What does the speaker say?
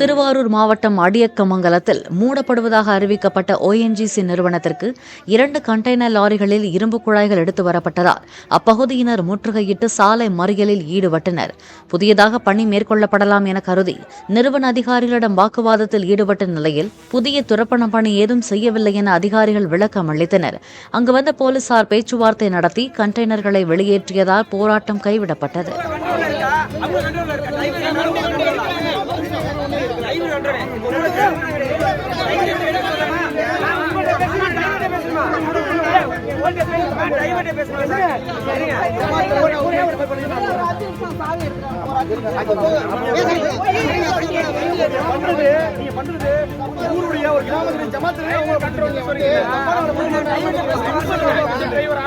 திருவாரூர் மாவட்டம் அடியக்கமங்கலத்தில் மூடப்படுவதாக அறிவிக்கப்பட்ட ஓஎன்ஜிசி நிறுவனத்திற்கு இரண்டு கண்டெய்னர் லாரிகளில் இரும்பு குழாய்கள் எடுத்து வரப்பட்டதால் அப்பகுதியினர் முற்றுகையிட்டு சாலை மறியலில் ஈடுபட்டனர். புதியதாக பணி மேற்கொள்ளப்படலாம் என கருதி நிறுவன அதிகாரிகளிடம் வாக்குவாதத்தில் ஈடுபட்ட நிலையில் புதிய துரப்பண பணி ஏதும் செய்யவில்லை என அதிகாரிகள் விளக்கம் அளித்தனர். அங்கு வந்த போலீசார் பேச்சுவார்த்தை நடத்தி கண்டெய்னர்களை வெளியேற்றியதால் போராட்டம் கைவிடப்பட்டது. நீங்க பண்றது ஊருடைய ஒரு கிராமத்துல ஜமாத்துல அவங்க பண்றவங்க சொல்றீங்க டிரைவரா